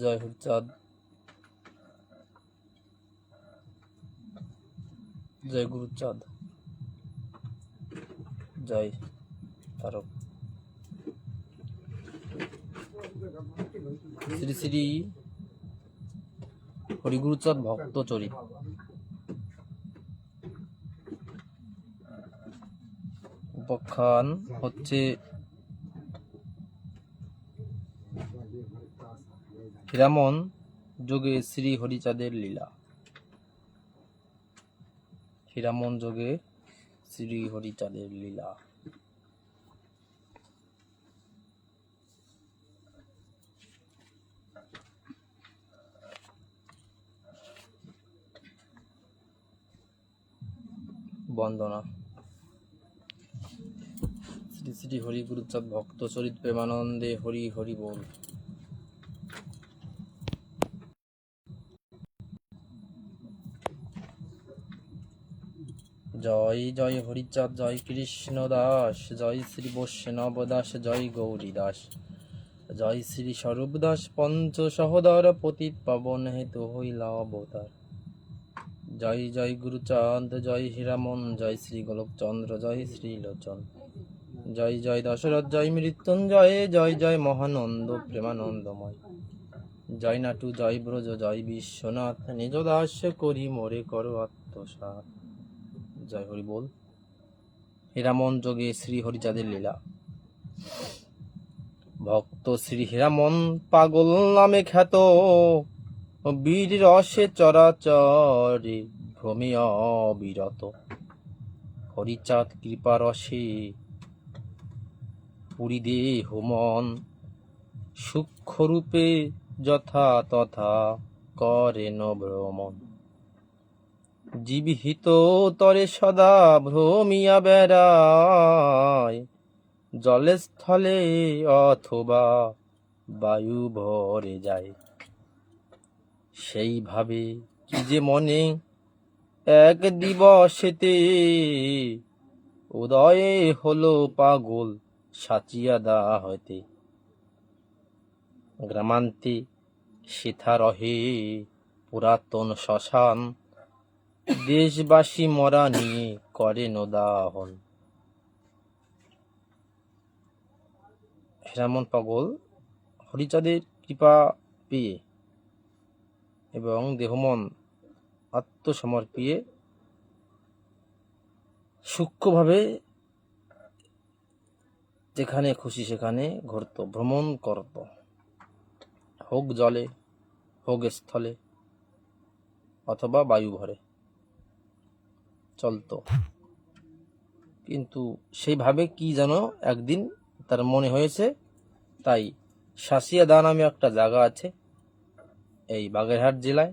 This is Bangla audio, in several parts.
জয় হরচাঁদ জয় গুরুচাঁদ জয় তারক। শ্রী শ্রী হরিগুরুচাঁদ ভক্ত চরিত উপাখ্যান হচ্ছে হীরামন যোগে শ্রী হরিচাঁদের লীলা। হীরামন যোগে শ্রী হরিচাঁদের লীলা। বন্দনা। শ্রী শ্রী হরি গুরুচাঁদ ভক্ত চরিত প্রেমানন্দে হরি হরি বল। জয় জয় হরিচাঁদ, জয় কৃষ্ণ দাস জয় শ্রী বৈষ্ণব দাস জয় গৌরী দাস জয় শ্রী স্বরূপ দাস পঞ্চ সহদর পতিত পাবন হেতু হইলা অবতার। জয় জয় গুরুচাঁদ, জয় হীরামন, জয় শ্রী গোলকচন্দ্র, জয় শ্রী লোচন, জয় জয় দশরথ, জয় মৃত্যুঞ্জয়, জয় জয় মহানন্দ প্রেমানন্দময়। জয় নাটু, জয় ব্রজ, জয় বিশ্বনাথ, নিজ দাস করি মোরে করো আত্মসাৎ। জয় হরি বল। হীরামন যোগে শ্রী হরিচাঁদের লীলা। ভক্ত শ্রী হীরামন পাগল নামে খ্যাত। বীর রসে চরাচরে ভ্রমে অবিরত। হরিচাঁদ কৃপা রসে পুরী দেহ মন। সূক্ষ্মরূপে যথা তথা করেন ভ্রমণ। জীবিহিত তরে সদা ভ্রমিয়া বেড়ায়। জলে স্থলে অথবা বায়ু ভরে যায়। সেইভাবে কি যে মনে এক দিবসেতে উদয়ে হলো পাগল সাচিয়া দা হইতে গ্রামান্তে সেথা রহে পুরাতন শ্মশান দেশবাসী মরা নিয়ে করে নদাহন। হেরামন পাগল, হরিচাঁদের কৃপা পেয়ে এবং দেহমন আত্মসমর্পিয়ে সূক্ষ্মভাবে যেখানে খুশি সেখানে ঘুরত, ভ্রমণ করত। হোক জলে, হোক স্থলে, অথবা বায়ু ভরে চলতো। কিন্তু সেইভাবে কি যেন একদিন তার মনে হয়েছে, তাই শাসিয়াদা নামে একটা জায়গা আছে এই বাগেরহাট জেলায়।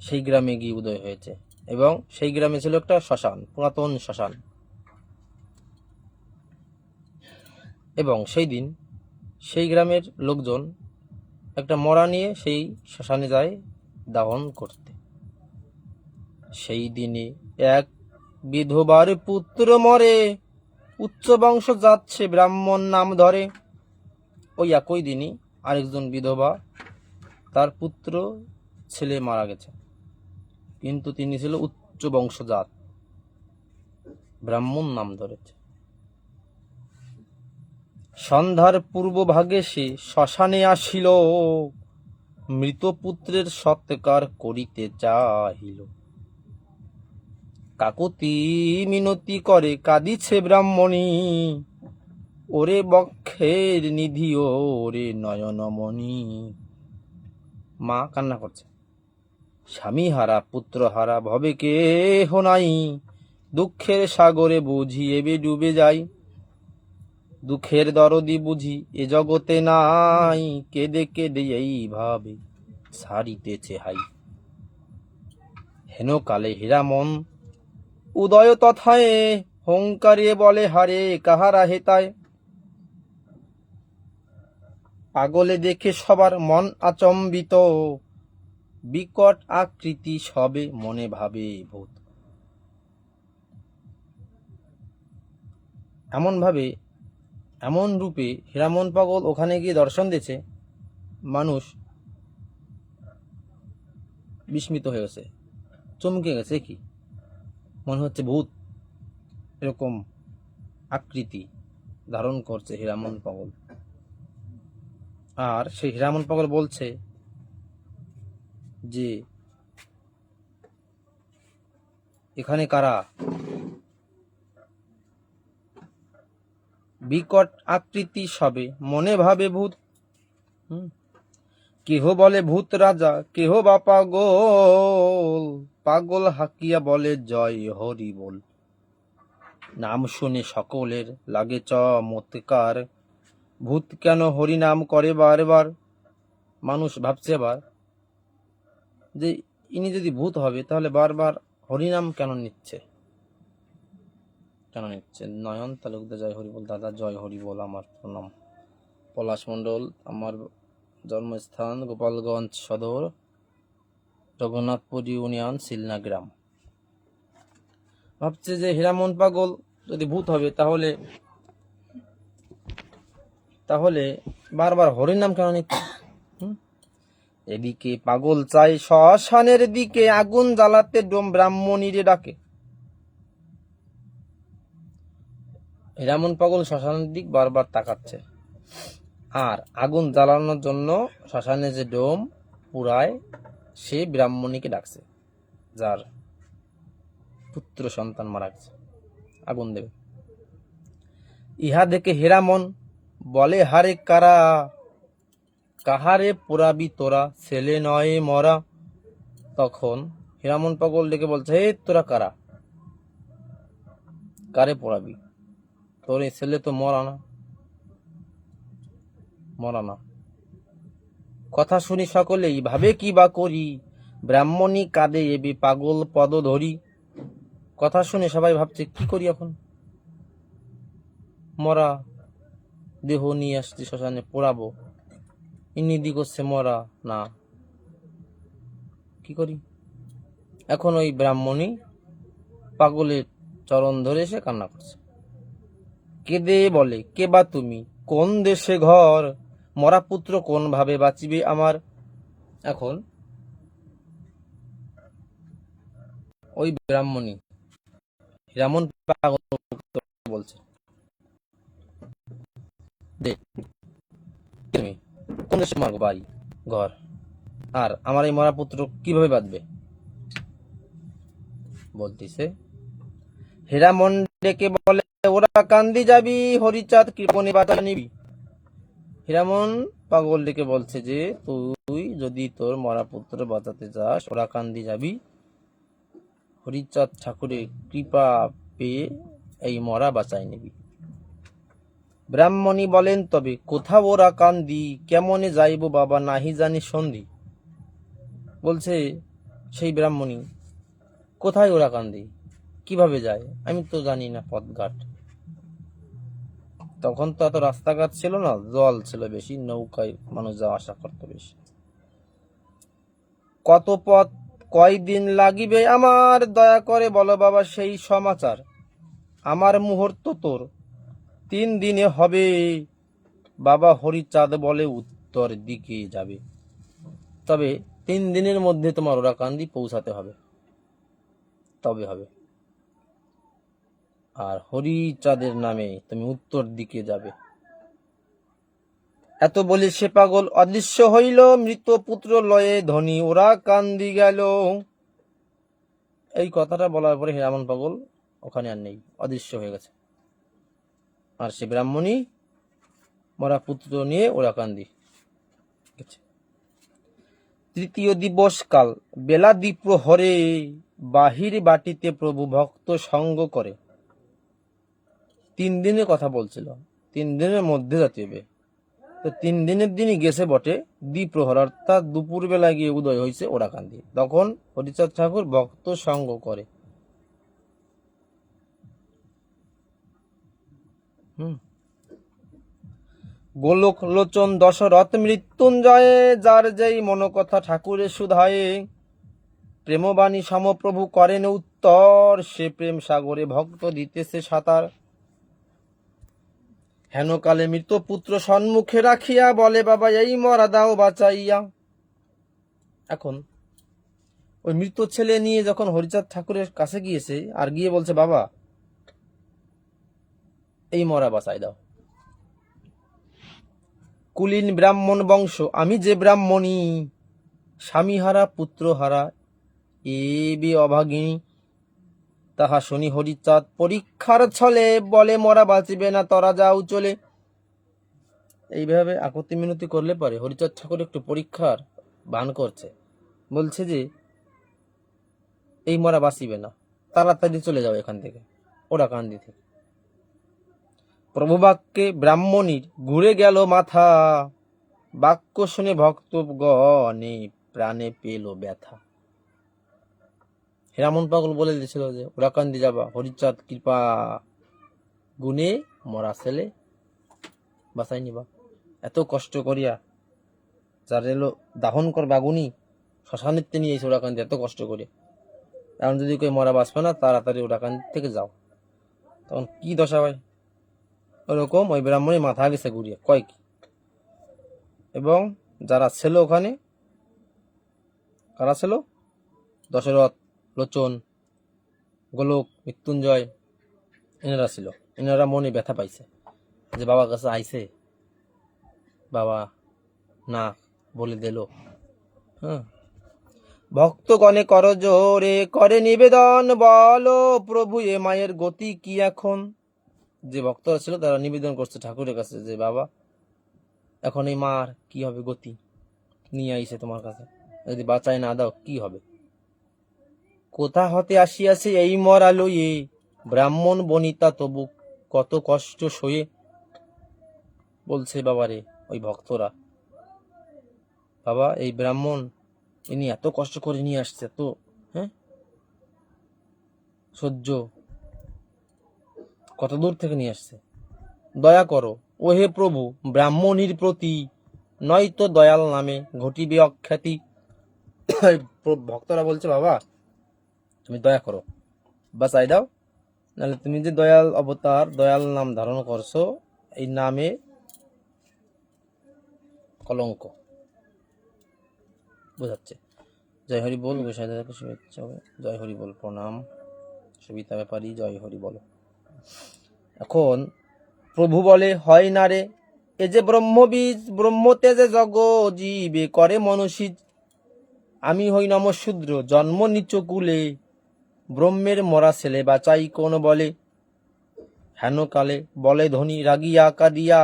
সেই গ্রামে গিয়ে উদয় হয়েছে এবং সেই গ্রামে ছিল একটা শ্মশান, পুরাতন শ্মশান। এবং সেই দিন সেই গ্রামের লোকজন একটা মরা নিয়ে সেই শ্মশানে যায় দাহন করতে। সেই দিনে এক বিধবার পুত্র মরে, উচ্চ বংশ যাচ্ছে, ব্রাহ্মণ নাম ধরে। ওই একই দিনই আরেকজন বিধবা তার পুত্র, ছেলে মারা গেছে। কিন্তু তিনি ছিল উচ্চ বংশজাত, ব্রাহ্মণ নাম ধরেছে। সন্ধ্যার পূর্ব ভাগে সে শ্মশানে আসিল, মৃত পুত্রের সৎকার করিতে চাহিল। কাকতি মিনতি করে কাঁদিছে ব্রাহ্মণী। ওরে বক্ষের নিধি, ওরে নয়নমণি। মা কান্না করছে। স্বামী হারা, পুত্র হারা, ভবে কে নাই। দুঃখের সাগরে বুঝি এবে ডুবে যাই। দুঃখের দরদি বুঝি এ জগতে নাই। কেঁদে কেঁদে এইভাবে সারিতেছে হাই। হেন কালে হীরামন উদয় তথায় হংকারে বলে, হারে, কাহারা হেতায়? পাগলে দেখে সবার মন আচম্বিত। বিকট আকৃতি সবে মনে ভাবে ভূত। এমন ভাবে, এমন রূপে হীরামন পাগল ওখানে গিয়ে দর্শন দিয়েছে, মানুষ বিস্মিত হয়ে গেছে, চমকে গেছে কি? মনে হচ্ছে ভূত এরকম আকৃতি ধারণ করছে হীরামন পাগল। আর সেই হীরামন পাগল বলছে যে, এখানে কারা? বিকট আকৃতি সবে, মনে ভাবে ভূত। হুম। কেহ বলে ভূত রাজা, কেহ বা পাগল? পাগল হাকিয়া বলে জয় হরি বল। নাম শুনে সকলের লাগে চমৎকার। ভূত কেন হরি নাম করে বারবার? মানুষ ভাবছে আবার যে ইনি যদি ভূত হবে, তাহলে বারবার হরিনাম কেন নিচ্ছে? কেন নিচ্ছে? নয়ন তালুকদার জয় হরি বল, দাদা জয় হরি বল, আমার প্রণাম। পলাশ মণ্ডল, আমার জন্মস্থান গোপালগঞ্জ সদর, রঘুনাথপুর ইউনিয়ন, সিলনা গ্রাম। ভাবছে যে হীরামন পাগল যদি ভূত হবে, তাহলে তাহলে বারবার হরিনাম কেন নিচ্ছে? এদিকে পাগল চাই শ্মশানের দিকে, আগুন জ্বালাতে ডোম ব্রাহ্মণীরে ডাকে। হীরামন পাগল শ্মশানের দিক বারবার তাকাচ্ছে। আর আগুন জ্বালানোর জন্য শ্মশানে যে ডোম পুরায়, সে ব্রাহ্মণীকে ডাকছে, যার পুত্র সন্তান মারা গেছে। আগুন দেবে। ইহা দেখে হেরামন বলে, হারে কারা? কাহারে পোড়াবি তোরা? ছেলে নয় মরা। তখন হিরামন পাগল ডেকে বলছে হে তোরা কারা? কারে পোড়াবি? তোর এই ছেলে তো মরা না। মরা না কথা শুনি সকলেই, ভাবে কি বা করি? ব্রাহ্মণী কাঁদে এবি পাগল পদ ধরি। কথা শুনে সবাই ভাবছে, কি করি এখন? মরা, দেহ নিয়ে আসছি শ্মশানে, পোড়াবো। ইনি দি করছে মরা, না। কি করি? এখন ওই ব্রাহ্মণী পাগলের চরণ ধরে এসে কান্না করছে। কেঁদে বলে, কে বা তুমি? কোন দেশে ঘর? মরা পুত্র কোন ভাবে বাঁচিবে আমার? এখন ওই ব্রাহ্মণী। রামন বলছে। কোন দেশে মারবো বাড়ি ঘর। আর আমার এই মরা পুত্র কীভাবে বাঁচবে? বলতিছে, হেরামন ডেকে বলে, ওরা কান্দি যাবি, হরিচাঁদ কৃপণে বাঁচা নিবি হিরামন পাগল ডেকে বলছে যে, তুই যদি তোর মরা পুত্র বাঁচাতে চাস ওরা কান্দি যাবি? হরিচাঁদ ঠাকুরের কৃপা পেয়ে এই মরা বাঁচাই নিবি। ব্রাহ্মণী বলেন, তবে কোথাও ওরা কান্দি কেমনে যাইব বাবা, নাহি জানি সন্ধি? বলছে সেই ব্রাহ্মণী, কোথায় ওরা কান্দি কীভাবে যায়? আমি তো জানি না পথঘাট। তখন তো এত রাস্তাঘাট ছিল না, জল ছিল বেশি, নৌকায় মানুষ যাওয়া আসা করতো বেশি। কত পথ, কয়দিন লাগিবে আমার? দয়া করে বলো বাবা, সেই সমাচার। আমার মুহূর্ত তোর। তিন দিনে হবে। বাবা হরিচাঁদ বলে উত্তর দিকে যাবে। তবে তিন দিনের মধ্যে তোমার ওরাকান্দি পৌঁছাতে হবে। তবে হবে। আর হরিচাঁদের নামে তুমি উত্তর দিকে যাবে। এত বলে সে পাগল অদৃশ্য হইল, মৃত পুত্র লয়ে ধনী ওরা কান্দি গেল। এই কথাটা বলার পরে হিরামন পাগল, ওখানে আর নেই, অদৃশ্য হয়ে গেছে। আর সে ব্রাহ্মণী, মরা পুত্র নিয়ে ওরা কান্দি তৃতীয় দিবস কাল বেলা দ্বীপ্রহরে বাহির বাটিতে প্রভু ভক্ত সঙ্গ করে। তিন দিনের কথা বলছিল। তিন দিনের মধ্যে যেতে তো তিন দিনের দিনই গেছে বটে দ্বিপ্রহর। অর্থাৎ দুপুর বেলা গিয়ে উদয় হয়েছে ওরাকান্দি। তখন হরিচাঁদ ঠাকুর ভক্ত সঙ্গ করে। গোলক লোচন দশরথ মৃত্যুঞ্জয়ে যার যেই মনোকথা ঠাকুরের সুধায়ে, প্রেমবাণী সমপ্রভু করেন উত্তর। সে প্রেম সাগরে ভক্ত দিতেছে সাঁতার। হেন কালে মৃত পুত্র সম্মুখে রাখিয়া বলে, বাবা, এই মরা দাও, বাঁচাইয়া। এখন ওই মৃত ছেলে নিয়ে যখন হরিচাঁদ ঠাকুরের কাছে গিয়েছে, আর গিয়ে বলছে, বাবা, এই মরা বাঁচাই দাও। কুলীন ব্রাহ্মণ বংশ, আমি যে ব্রাহ্মণী, স্বামীহারা, পুত্রহারা, এ বে অভাগিনী তাহা শনি হরিচাঁদ, পরীক্ষার ছলে বলে মরা বাঁচিবে না, তরা যাও চলে। এইভাবে আকতি মিনতি করলে পরে হরিচাঁদ ঠাকুর একটু পরীক্ষার বান করছে। বলছে যে, এই মরা বাঁচিবে না, তাড়াতাড়ি চলে যাও এখান থেকে, ওরা কান্দি থেকে। প্রভুবাক্যে ব্রাহ্মণীর ঘুরে গেল মাথা। বাক্য শুনে ভক্ত ভক্তগণে প্রাণে পেল ব্যথা। হেরামন পাগল বলে দিয়েছিল যে ওরাকান্দি যাবা, হরিচাঁদ কৃপা গুনে মরা ছেলে বাসাই নিবা। এত কষ্ট করিয়া যার এলো দাহন কর বাগুনি, শ্মশানিতে নিয়ে এসে ওরাকান্দি এত কষ্ট করে এখন যদি কেউ মরা বাঁচবে না, তাড়াতাড়ি ওরাকান্দি থেকে যাও। তখন কি দশা হয় ওরকম ওই ব্রাহ্মণী মাথা গেছে ঘুরিয়ে, কয় কি? এবং যারা ছিল ওখানে, কারা ছিল? দশরথ লোচন, গোলক, মৃত্যুঞ্জয়, এনারা ছিল। এনারা মনে ব্যথা পাইছে যে বাবার কাছে আইছে। বাবা, না, বলে দিল। হ্যাঁ। ভক্তগণে কর জোরে, করে নিবেদন, বলো প্রভু এ মায়ের গতি কি এখন? যে ভক্তরা ছিল তারা নিবেদন করছে ঠাকুরের কাছে যে, বাবা, এখন এই মার কি হবে গতি? নিয়ে আইছে তোমার কাছে। যদি বাঁচায় না দাও, কি হবে? কোথা হতে আসিয়াছে এই মরা লইয়ে ব্রাহ্মণ বনিতা তবু কত কষ্ট সয়ে বলছে বাবারে, ওই ভক্তরা। বাবা, এই ব্রাহ্মণ, ইনি এত কষ্ট করে নিয়ে আসছে তো হ্যাঁ? সহ্য। কত দূর থেকে নিয়ে আসছে? দয়া করো ও হে প্রভু, ব্রাহ্মণীর প্রতি নয়তো দয়াল নামে ঘটিবে অখ্যাতি। ভক্তরা বলছে, বাবা তুমি দয়া করো। বাঁচাই দাও। নাহলে তুমি যে দয়াল অবতার, দয়াল নাম ধারণ করছ, এই নামে কলঙ্ক। বোঝাচ্ছে। জয় হরি বল জয় হরি বল, প্রণাম। সবিতা ব্যাপারী, জয় হরি বল। এখন, প্রভু বলে, হয় না রে, এ যে ব্রহ্মবীজ ব্রহ্মতেজে জগ জীবে করে মনুষীজ আমি হই নমশূদ্র, জন্ম নিচ কুলে ব্রহ্মের মরা ছেলে বাঁচাই কোন বলে? হেন কালে বলে ধনী, রাগিয়া কাঁদিয়া,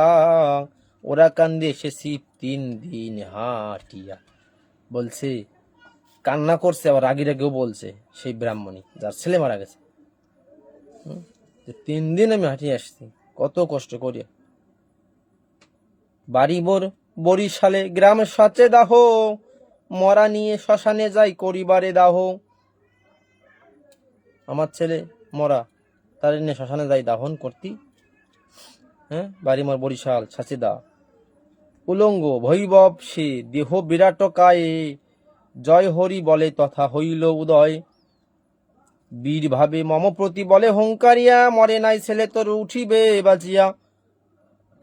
ওরা কান্দে এসেছি তিন দিন হাটিয়া। বলছে, কান্না করছে, আবার রাগি রাগেও বলছে, সেই ব্রাহ্মণী, যার ছেলে মারা গেছে? তিন দিন আমি হাঁটিয়ে আসছি, কত কষ্ট করিয়া। বাড়ি মোর বরিশালে, গ্রাম সাচে দাহ, মরা নিয়ে শ্মশানে যাই করিবারে দাহ। আমার ছেলে মরা, তার নিয়ে শ্মশানে যাই দাহন করতি। হ্যাঁ বাড়ি মোর বরিশাল, সাচেদা। উলঙ্গ ভৈবব সে, দেহ বিরাট কায়ে। জয় হরি বলে তথা হইল উদয়। বীর ভাবে মম প্রতি বলে হংকারিয়া মরে নাই ছেলে তোর উঠিবে বাঁচিয়া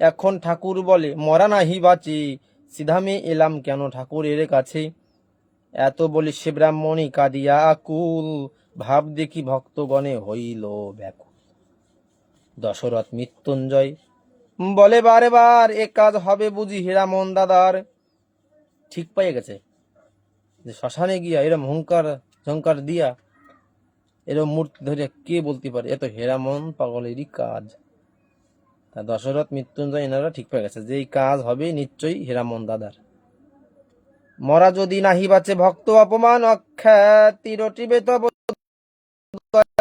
এখন ঠাকুর বলে, মরা নাহি বাঁচে, সিধামে এলাম কেন ঠাকুরের কাছে? এত বলে সে ব্রাহ্মণী কাঁদিয়া আকুল। ভাব দেখি ভক্তগণে হইল ব্যাকুল। দশরথ মৃত্যুঞ্জয়, বলে বারে বার এ কাজ হবে বুঝি হীরামন দাদার। ঠিক পাইয়ে গেছে যে শ্মশানে গিয়া এরম হুঙ্কার ঝঙ্কার দিয়া এরম মূর্তি ধরে কে বলতে পারে? এত হেরামন পাগলেরই কাজ। তা দশরথ মৃত্যুঞ্জয় এনারা ঠিক পেয়ে গেছে যে এই কাজ হবে নিশ্চয়ই হেরামন দাদার। মরা যদি নাহি বাঁচে ভক্ত অপমান অখ্যাতি রটিবে তব gue